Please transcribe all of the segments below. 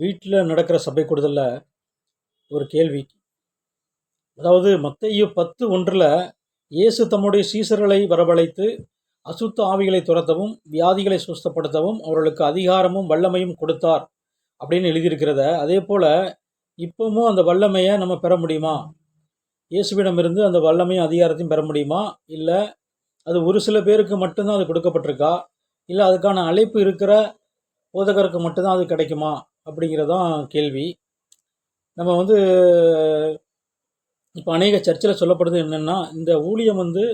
வீட்டில் நடக்கிற சபை கூடுதலில் ஒரு கேள்வி. அதாவது மத்தேயு பத்து ஒன்றில் இயேசு தம்முடைய சீசர்களை வரவழைத்து அசுத்த ஆவிகளை துரத்தவும் வியாதிகளை சுஸ்தப்படுத்தவும் அவர்களுக்கு அதிகாரமும் வல்லமையும் கொடுத்தார் அப்படின்னு எழுதியிருக்கிறத. அதே போல் இப்போவும் அந்த வல்லமையை நம்ம பெற முடியுமா? இயேசுவிடமிருந்து அந்த வல்லமையும் அதிகாரத்தையும் பெற முடியுமா? இல்லை அது ஒரு சில பேருக்கு மட்டும்தான் அது கொடுக்கப்பட்டிருக்கா? இல்லை அதுக்கான அழைப்பு இருக்கிற போதகருக்கு மட்டும்தான் அது கிடைக்குமா அப்படிங்கிறதான் கேள்வி. நம்ம வந்து இப்போ அநேக சர்ச்சில் சொல்லப்படுது என்னென்னா இந்த ஊழியம் வந்து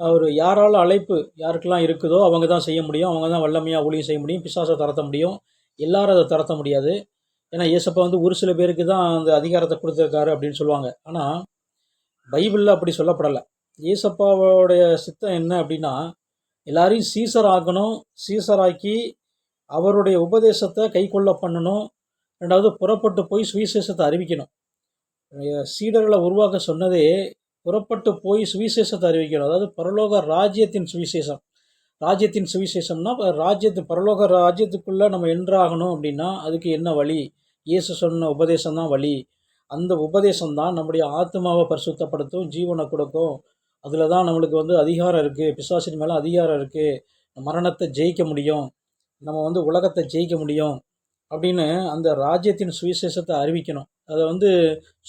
ஒரு யாரால் அழைப்பு யாருக்கெல்லாம் இருக்குதோ அவங்க தான் செய்ய முடியும். அவங்க தான் வல்லமையாக ஊழியம் செய்ய முடியும். பிசாசை தரத்த முடியும். எல்லாரும் அதை தரத்த முடியாது. ஏன்னா இயேசப்பா வந்து ஒரு சில பேருக்கு தான் அந்த அதிகாரத்தை கொடுத்துருக்காரு அப்படின்னு சொல்லுவாங்க. ஆனால் பைபிளில் அப்படி சொல்லப்படலை. இயேசப்பாவோடைய சித்தம் என்ன அப்படின்னா எல்லாரையும் சீசர் ஆக்கணும். சீசராக்கி அவருடைய உபதேசத்தை கைக்கொள்ள பண்ணணும். ரெண்டாவது புறப்பட்டு போய் சுவிசேஷத்தை அறிவிக்கணும். சீடர்களை உருவாக்க சொன்னதே புறப்பட்டு போய் சுவிசேஷத்தை அறிவிக்கணும். அதாவது பரலோக ராஜ்யத்தின் சுவிசேஷம். ராஜ்யத்தின் சுவிசேஷம்னா ராஜ்யத்து பரலோக ராஜ்யத்துக்குள்ளே நம்ம என்றாகணும் அப்படின்னா அதுக்கு என்ன வழி? இயேசு சொன்ன உபதேசம் தான் வழி. அந்த உபதேசம் தான் நம்முடைய ஆத்மாவை பரிசுத்தப்படுத்தும் ஜீவனை கொடுக்கும். அதில் தான் நம்மளுக்கு வந்து அதிகாரம் இருக்குது பிசாசின் மேலே அதிகாரம் இருக்குது மரணத்தை ஜெயிக்க முடியும். நம்ம வந்து உலகத்தை ஜெயிக்க முடியும் அப்படின்னு அந்த ராஜ்யத்தின் சுவிசேஷத்தை அறிவிக்கணும். அதை வந்து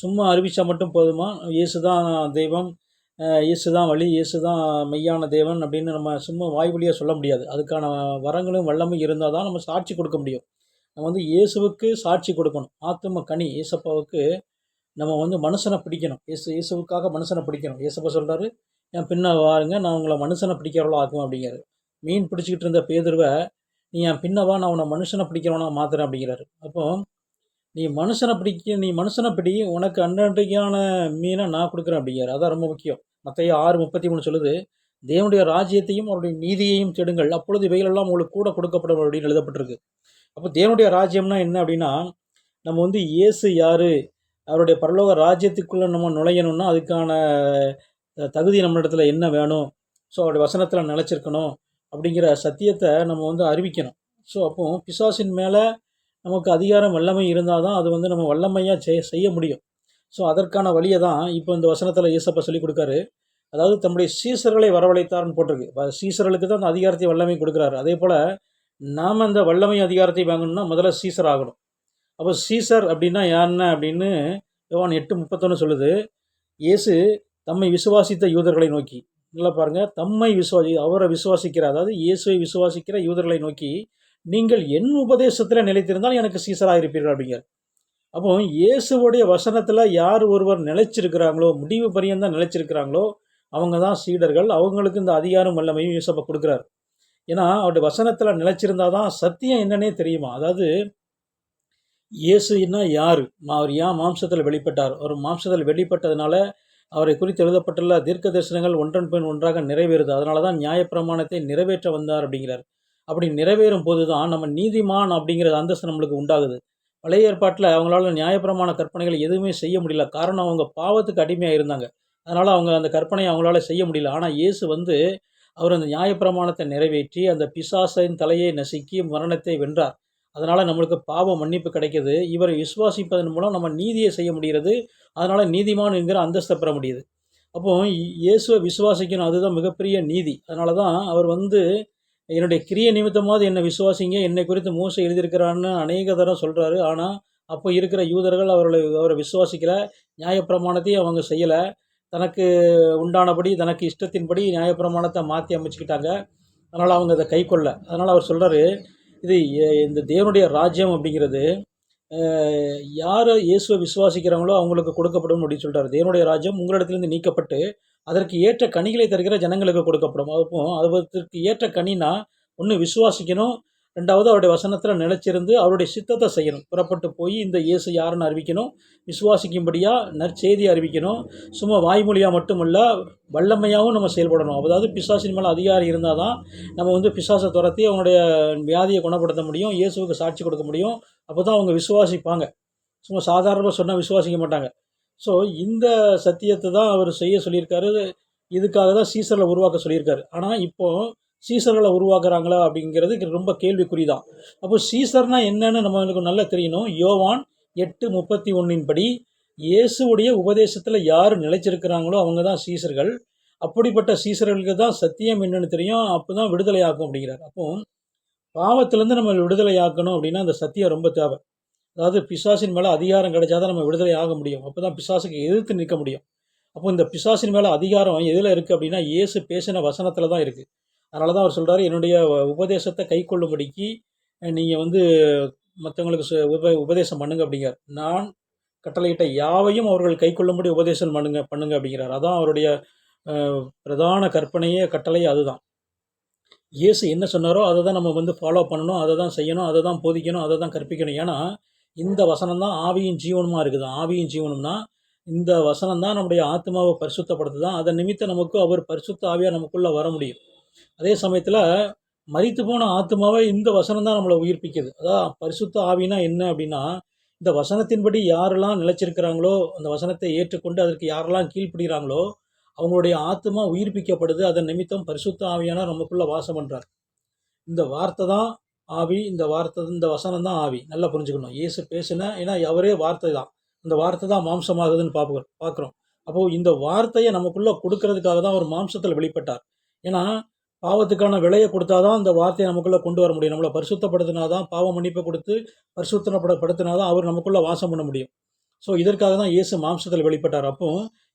சும்மா அறிவித்தா மட்டும் போதுமா? இயேசு தான் தெய்வம் இயேசு தான் வழி இயேசு தான் மெய்யான தேவன் அப்படின்னு நம்ம சும்மா வாய் வழியாக சொல்ல முடியாது. அதுக்கான வரங்களும் வல்லமும் இருந்தால் தான் நம்ம சாட்சி கொடுக்க முடியும். நம்ம வந்து இயேசுவுக்கு சாட்சி கொடுக்கணும். ஆத்தும கனி இயேசப்பாவுக்கு நம்ம வந்து மனுஷனை பிடிக்கணும். இயேசு இயேசுவுக்காக மனுஷனை பிடிக்கணும். இயேசப்பா சொல்கிறாரு என் பின்ன வாருங்க நான் உங்களை மனுஷனை பிடிக்கிறவளோ ஆக்குவேன் அப்படிங்கிறது மீன் பிடிச்சிக்கிட்டு இருந்த பேதுருவை நீ என் பின்னவா நான் உன்னை மனுஷனை பிடிக்கிறவனா மாத்துறேன் அப்படிங்கிறாரு. அப்போ நீ மனுஷனை பிடிக்க நீ மனுஷனை பிடி உனக்கு அன்றன்றைக்கான மீனை நான் கொடுக்குறேன் அப்படிங்கிறார். அதான் ரொம்ப முக்கியம். மற்ற ஆறு முப்பத்தி மூணு சொல்லுது தேவனுடைய ராஜ்யத்தையும் அவருடைய நீதியையும் தேடுங்கள். அப்பொழுது இவைகளெல்லாம் உங்களுக்கு கூட கொடுக்கப்படும் அப்படின்னு எழுதப்பட்டிருக்கு. அப்போ தேவனுடைய ராஜ்யம்னா என்ன அப்படின்னா நம்ம வந்து இயேசு யார்? அவருடைய பரலோக ராஜ்யத்துக்குள்ளே நம்ம நுழையணும்னா அதுக்கான தகுதி நம்மளிடத்துல என்ன வேணும்? ஸோ அவருடைய வசனத்தில் நிலச்சிருக்கணும். அப்படிங்கிற சத்தியத்தை நம்ம வந்து அறிவிக்கணும். ஸோ அப்போ பிசாசின் மேலே நமக்கு அதிகாரம் வல்லமை இருந்தால் தான் அது வந்து நம்ம வல்லமையாக செய் செய்ய முடியும். ஸோ அதற்கான வழியை தான் இப்போ இந்த வசனத்தில் ஈசப்பா சொல்லி கொடுக்காரு. அதாவது தம்முடைய சீசர்களை வரவழைத்தார்னு போட்டிருக்கு. சீசர்களுக்கு தான் அந்த அதிகாரத்தை வல்லமை கொடுக்குறாரு. அதே போல் நாம் அந்த வல்லமை அதிகாரத்தை வாங்கணும்னா முதல்ல சீசர் ஆகணும். அப்போ சீசர் அப்படின்னா யாருன்னு அப்படின்னு யோவான் எட்டு முப்பத்தொன்று சொல்லுது. இயேசு தம்மை விசுவாசித்த யூதர்களை நோக்கி நல்லா பாருங்கள் தம்மை விசுவாசி அவரை விசுவாசிக்கிற அதாவது இயேசுவை விசுவாசிக்கிற யூதர்களை நோக்கி நீங்கள் என் உபதேசத்தில் நிலைத்திருந்தால் எனக்கு சீசராக இருப்பீர்கள் அப்படிங்கிறார் அப்போ இயேசுவோடைய வசனத்தில் யார் ஒருவர் நிலைச்சிருக்கிறாங்களோ முடிவு பரியந்தான் நிலைச்சிருக்கிறாங்களோ அவங்க தான் சீடர்கள். அவங்களுக்கு இந்த அதிகாரம் வல்லமையும் யூசப்ப கொடுக்குறாரு. ஏன்னா அவருடைய வசனத்தில் நிலைச்சிருந்தா தான் சத்தியம் என்னன்னே தெரியுமா? அதாவது இயேசுன்னா யார்? அவர் ஏன் மாம்சத்தில் வெளிப்பட்டார். அவர் மாம்சத்தில் வெளிப்பட்டதுனால அவரை குறித்து எழுதப்பட்டுள்ள தீர்க்க தரிசனங்கள் ஒன்றன் பின் ஒன்றாக நிறைவேறுது. அதனால தான் நியாயப்பிரமாணத்தை நிறைவேற்ற வந்தார் அப்படிங்கிறார். அப்படி நிறைவேறும் போது தான் நம்ம நீதிமான் அப்படிங்கிற அந்தஸ்து நம்மளுக்கு உண்டாகுது. பழைய ஏற்பாட்டில் அவங்களால நியாயப்பிரமாண கற்பனைகள் எதுவுமே செய்ய முடியல. காரணம் அவங்க பாவத்துக்கு அடிமையாக இருந்தாங்க. அதனால் அவங்க அந்த கற்பனையை அவங்களால செய்ய முடியல. ஆனால் இயேசு வந்து அவர் அந்த நியாயப்பிரமாணத்தை நிறைவேற்றி அந்த பிசாசின் தலையை நசுக்கி மரணத்தை வென்றார். அதனால் நம்மளுக்கு பாவ மன்னிப்பு கிடைக்கிது. இவரை விசுவாசிப்பதன் மூலம் நம்ம நீதியை செய்ய முடிகிறது. அதனால் நீதிமான் என்கிற அந்தஸ்தை பெற முடியுது. அப்போ இயேசுவை விசுவாசிக்கணும் அதுதான் மிகப்பெரிய நீதி. அதனால தான் அவர் வந்து என்னுடைய கிரிய நிமித்தமாவது என்னை விசுவாசிங்க என்னை குறித்து மூசை எழுதியிருக்கிறான்னு அநேக தரம் சொல்கிறாரு ஆனால் அப்போ இருக்கிற யூதர்கள் அவர்களை அவரை விசுவாசிக்கல. நியாயப்பிரமாணத்தையும் அவங்க செய்யலை. தனக்கு உண்டானபடி தனக்கு இஷ்டத்தின்படி நியாயப்பிரமாணத்தை மாற்றி அமைச்சுக்கிட்டாங்க. அதனால் அவங்க அதை கைக்கொள்ள அதனால் அவர் சொல்கிறாரு இது இந்த தேவனுடைய ராஜ்யம் அப்படிங்கிறது யார் இயேசுவை விசுவாசிக்கிறாங்களோ அவங்களுக்கு கொடுக்கப்படும் அப்படின்னு சொல்லிட்டாரு. தேவனுடைய ராஜ்யம் உங்களிடத்துலேருந்து நீக்கப்பட்டு அதற்கு ஏற்ற கனிகளை தருகிற ஜனங்களுக்கு கொடுக்கப்படும். அப்போ அதற்கு ஏற்ற கனினா ஒன்று விசுவாசிக்கணும் ரெண்டாவது அவருடைய வசனத்தில் நிலைச்சிருந்து அவருடைய சித்தத்தை செய்யணும். புறப்பட்டு போய் இந்த இயேசு யாருன்னு அறிவிக்கணும். விசுவாசிக்கும்படியாக நற்செய்தி அறிவிக்கணும். சும்மா வாய்மொழியாக மட்டுமல்ல வல்லமையாகவும் நம்ம செயல்படணும். அதாவது பிசாசின் மேலே அதிகாரம் இருந்தால் தான் நம்ம வந்து பிசாசை துரத்தி அவங்களுடைய வியாதியை குணப்படுத்த முடியும் இயேசுவுக்கு சாட்சி கொடுக்க முடியும். அப்போ தான் அவங்க விசுவாசிப்பாங்க. சும்மா சாதாரணமாக சொன்னால் விசுவாசிக்க மாட்டாங்க. ஸோ இந்த சத்தியத்தை தான் அவர் செய்ய சொல்லியிருக்காரு. இதுக்காக தான் சீசரில் உருவாக்க சொல்லியிருக்காரு. ஆனால் இப்போது சீசர்களை உருவாக்குறாங்களா அப்படிங்கிறது ரொம்ப கேள்விக்குறி தான் அப்போ சீசர்னா என்னன்னு நம்மளுக்கு நல்லா தெரியணும். யோவான் எட்டு முப்பத்தி ஒன்றின் படி இயேசுவுடைய உபதேசத்தில் யார் நிலைச்சிருக்கிறாங்களோ அவங்க தான் சீசர்கள். அப்படிப்பட்ட சீசர்களுக்கு தான் சத்தியம் என்னன்னு தெரியும். அப்போ தான் விடுதலை ஆக்கும் அப்படிங்கிறார். அப்போ பாவத்திலேருந்து நம்ம விடுதலை ஆக்கணும் அப்படின்னா அந்த சத்தியம் ரொம்ப தேவை. அதாவது பிசாசின் மேலே அதிகாரம் கிடைச்சாதான் நம்ம விடுதலை ஆக முடியும். அப்போ தான் பிசாசுக்கு எதிர்த்து நிற்க முடியும். அப்போ இந்த பிசாசின் மேலே அதிகாரம் எதில் இருக்குது அப்படின்னா இயேசு பேசின வசனத்தில் தான் இருக்குது அதனால தான் அவர் சொல்கிறார் என்னுடைய உபதேசத்தை கை கொள்ளும்படிக்கு நீங்கள் வந்து மற்றவங்களுக்கு உப உபதேசம் பண்ணுங்க அப்படிங்கிறார். நான் கட்டளையிட்ட யாவையும் அவர்கள் கை கொள்ளும்படி உபதேசம் பண்ணுங்க பண்ணுங்க அப்படிங்கிறார். அதான் அவருடைய பிரதான கற்பனையே கட்டளை அதுதான். இயேசு என்ன சொன்னாரோ அதை தான் நம்ம வந்து ஃபாலோ பண்ணணும் அதை தான் செய்யணும் அதை தான் போதிக்கணும் அதை தான் கற்பிக்கணும். ஏன்னா இந்த வசனம் தான் ஆவியின் ஜீவனமாக இருக்குது. ஆவியின் ஜீவனம்னா இந்த வசனம் தான் நம்முடைய ஆத்மாவை பரிசுத்தப்படுத்துதான் அதன் நிமித்தம் நமக்கு அவர் பரிசுத்த ஆவியாக நமக்குள்ளே வர முடியும். அதே சமயத்தில் மறித்து போன ஆத்மாவை இந்த வசனம் தான் நம்மளை உயிர்ப்பிக்குது. அதான் பரிசுத்த ஆவினா என்ன அப்படின்னா இந்த வசனத்தின்படி யாரெல்லாம் நிலைச்சிருக்கிறாங்களோ அந்த வசனத்தை ஏற்றுக்கொண்டு அதற்கு யாரெல்லாம் கீழ்ப்படுகிறாங்களோ அவங்களுடைய ஆத்மா உயிர்ப்பிக்கப்படுது. அதன் நிமித்தம் பரிசுத்த ஆவியான நமக்குள்ளே வாசம் பண்ணுறார் இந்த வார்த்தை தான் ஆவி இந்த வார்த்தை இந்த வசனம் தான் ஆவி. நல்லா புரிஞ்சுக்கணும். ஏசு பேசுன ஏன்னா அவரே வார்த்தை தான். இந்த வார்த்தை தான் மாம்சமாகுதுன்னு பார்ப்போம் பார்க்குறோம் அப்போது இந்த வார்த்தையை நமக்குள்ளே கொடுக்கறதுக்காக தான் அவர் மாம்சத்தில் வெளிப்பட்டார். ஏன்னா பாவத்துக்கான விலையை கொடுத்தாதான் அந்த வார்த்தையை நமக்குள்ள கொண்டு வர முடியும். நம்மளை பரிசுத்தப்படுத்தினா தான் பாவ மன்னிப்பை கொடுத்து பரிசுத்தப்படுத்தினாதான் அவர் நமக்குள்ளே வாசம் பண்ண முடியும். ஸோ இதற்காக தான் இயேசு மாம்சத்தில் வெளிப்பட்டார். அப்போ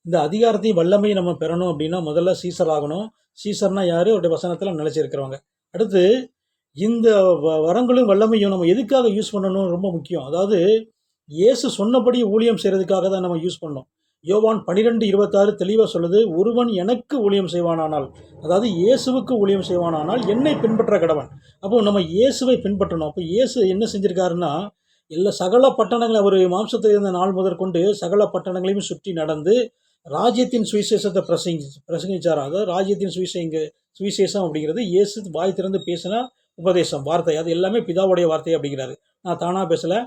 இந்த அதிகாரத்தையும் வல்லமையும் நம்ம பெறணும் அப்படின்னா முதல்ல சீசர் ஆகணும். சீசர்னா யார்? அவருடைய வசனத்தில் நிலைச்சிருக்கிறவங்க அடுத்து இந்த வ- வரங்களும் வல்லமையும் நம்ம எதுக்காக யூஸ் பண்ணணும்? ரொம்ப முக்கியம். அதாவது இயேசு சொன்னபடி ஊழியம் செய்கிறதுக்காக தான் நம்ம யூஸ் பண்ணோம் யோவான் பன்னிரெண்டு இருபத்தாறு தெளிவாக சொல்லுது ஒருவன் எனக்கு ஊழியம் செய்வானானால் அதாவது இயேசுவுக்கு ஊழியம் செய்வானானால் என்னை பின்பற்ற கடவன். அப்போது நம்ம இயேசுவை பின்பற்றணும். அப்போ இயேசு என்ன செஞ்சுருக்காருன்னா எல்லா சகல பட்டணங்களை அவர் மாம்சத்தில் இருந்த நாள் முதற்கொண்டு சகல பட்டணங்களையும் சுற்றி நடந்து ராஜ்யத்தின் சுவிசேஷத்தை பிரசங்கி பிரசங்கிச்சார்? அதாவது ராஜ்யத்தின் சுவிசேங்க சுவிசேஷம் அப்படிங்கிறது இயேசு வாய் திறந்து பேசின உபதேசம் வார்த்தை. அது எல்லாமே பிதாவுடைய வார்த்தை அப்படிங்கிறாரு. நான் தானாக பேசலை.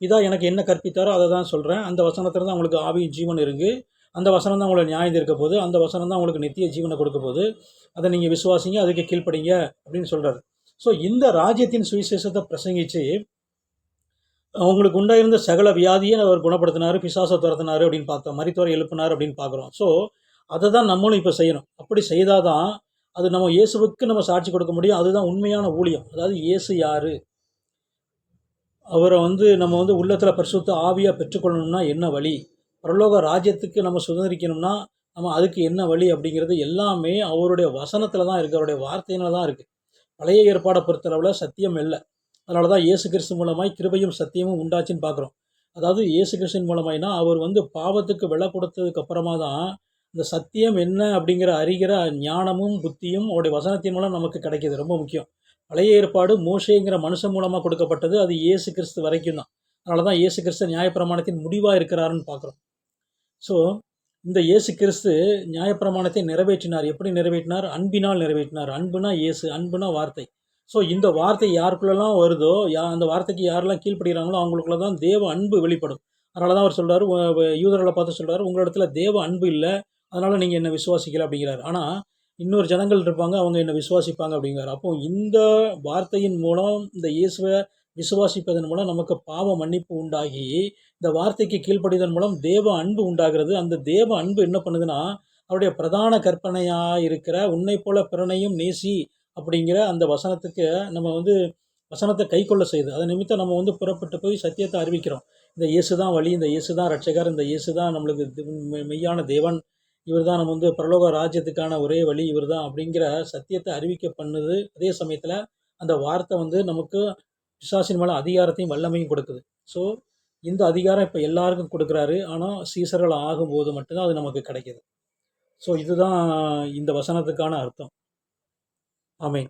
இதாக எனக்கு என்ன கற்பித்தாரோ அதை தான் சொல்கிறேன் அந்த வசனத்தில் தான் உங்களுக்கு ஆவியும் ஜீவன் இருக்குது அந்த வசனம் தான் உங்களை நியாயம் இருக்க போது அந்த வசனம் தான் உங்களுக்கு நித்திய ஜீவனை கொடுக்க போது அதை நீங்கள் விசுவாசிங்க அதுக்கு கீழ்ப்படிங்க அப்படின்னு சொல்கிறாரு ஸோ இந்த ராஜ்யத்தின் சுவிசேஷத்தை பிரசங்கிச்சு உங்களுக்கு உண்டாயிருந்த சகல வியாதியை அவர் குணப்படுத்தினார் பிசாசை துரத்தினார் அப்படின்னு பார்த்தோம். மரித்துவரை எழுப்பினார் அப்படின்னு பார்க்குறோம். ஸோ அதை தான் நம்மளும் இப்போ செய்யணும். அப்படி செய்தால் தான் அது நம்ம இயேசுவுக்கு நம்ம சாட்சி கொடுக்க முடியும். அதுதான் உண்மையான ஊழியம். அதாவது இயேசு யாரு? அவரை வந்து நம்ம வந்து உள்ளத்தில் பரிசுத்த ஆவியாக பெற்றுக்கொள்ளணும்னா என்ன வழி? பரலோக ராஜ்யத்துக்கு நம்ம சுதந்திரிக்கணும்னா நம்ம அதுக்கு என்ன வழி அப்படிங்கிறது எல்லாமே அவருடைய வசனத்தில் தான் இருக்குது அவருடைய வார்த்தையில தான் இருக்குது பழைய ஏற்பாடை பொறுத்தளவில் சத்தியம் இல்லை. அதனால தான் இயேசு கிறிஸ்து மூலமாய் கிருபையும் சத்தியமும் உண்டாச்சுன்னு பார்க்குறோம். அதாவது இயேசு கிறிஸ்தின் மூலமாய்னா அவர் வந்து பாவத்துக்கு விலை கொடுத்ததுக்கு அப்புறமா தான் இந்த சத்தியம் என்ன அப்படிங்கிற அறிகிற ஞானமும் புத்தியும் அவருடைய வசனத்தின் மூலம் நமக்கு கிடைக்கிது. ரொம்ப முக்கியம். பழைய ஏற்பாடு மோசேங்கிற மனுஷன் மூலமாக கொடுக்கப்பட்டது அது இயேசு கிறிஸ்து வரைக்கும் தான். அதனால தான் இயேசு கிறிஸ்து நியாயப்பிரமாணத்தின் முடிவாக இருக்கிறாருன்னு பார்க்குறோம். ஸோ இந்த இயேசு கிறிஸ்து நியாயப்பிரமாணத்தை நிறைவேற்றினார். எப்படி நிறைவேற்றினார்? அன்பினால் நிறைவேற்றினார். அன்புனா இயேசு அன்புனா வார்த்தை. ஸோ இந்த வார்த்தை யாருக்குள்ளெல்லாம் வருதோ யா அந்த வார்த்தைக்கு யாரெல்லாம் கீழ்ப்படுகிறாங்களோ அவங்களுக்குள்ள தான் தேவ அன்பு வெளிப்படும். அதனால தான் அவர் சொல்கிறார் யூதர்களை பார்த்து சொல்கிறார் உங்களிடத்துல தேவ அன்பு இல்லை அதனால் நீங்கள் என்ன விசுவாசிக்கல அப்படிங்கிறார். ஆனால் இன்னொரு ஜனங்கள் இருப்பாங்க அவங்க என்ன விசுவாசிப்பாங்க அப்படிங்கிறார். அப்போ இந்த வார்த்தையின் மூலம் இந்த இயேசுவை விசுவாசிப்பதன் மூலம் நமக்கு பாவ மன்னிப்பு உண்டாகி இந்த வார்த்தைக்கு கீழ்ப்படிதன் மூலம் தேவ அன்பு உண்டாகிறது. அந்த தேவ அன்பு என்ன பண்ணுதுன்னா அவருடைய பிரதான கற்பனையாக இருக்கிற உன்னை போல பிறனையும் நேசி அப்படிங்கிற அந்த வசனத்துக்கு நம்ம வந்து வசனத்தை கைக்கொள்ள செய்யுது. அதை நிமித்தம் நம்ம வந்து புறப்பட்டு போய் சத்தியத்தை அறிவிக்கிறோம். இந்த இயேசு தான் வழி இந்த இயேசு தான் ரட்சகர் இந்த இயேசு தான் நம்மளுக்கு மெய்யான தேவன் இவர் தான் நம்ம வந்து பரலோக ராஜ்யத்துக்கான ஒரே வழி இவர் தான் அப்படிங்கிற சத்தியத்தை அறிவிக்க பண்ணுது. அதே சமயத்தில் அந்த வார்த்தை வந்து நமக்கு பிசாசின் மேலே அதிகாரத்தையும் வல்லமையும் கொடுக்குது. ஸோ இந்த அதிகாரம் இப்போ எல்லாருக்கும் கொடுக்குறாரு. ஆனால் சீசர்கள் ஆகும்போது மட்டும்தான் அது நமக்கு கிடைக்கிது. ஸோ இதுதான் இந்த வசனத்துக்கான அர்த்தம். ஆமீன்.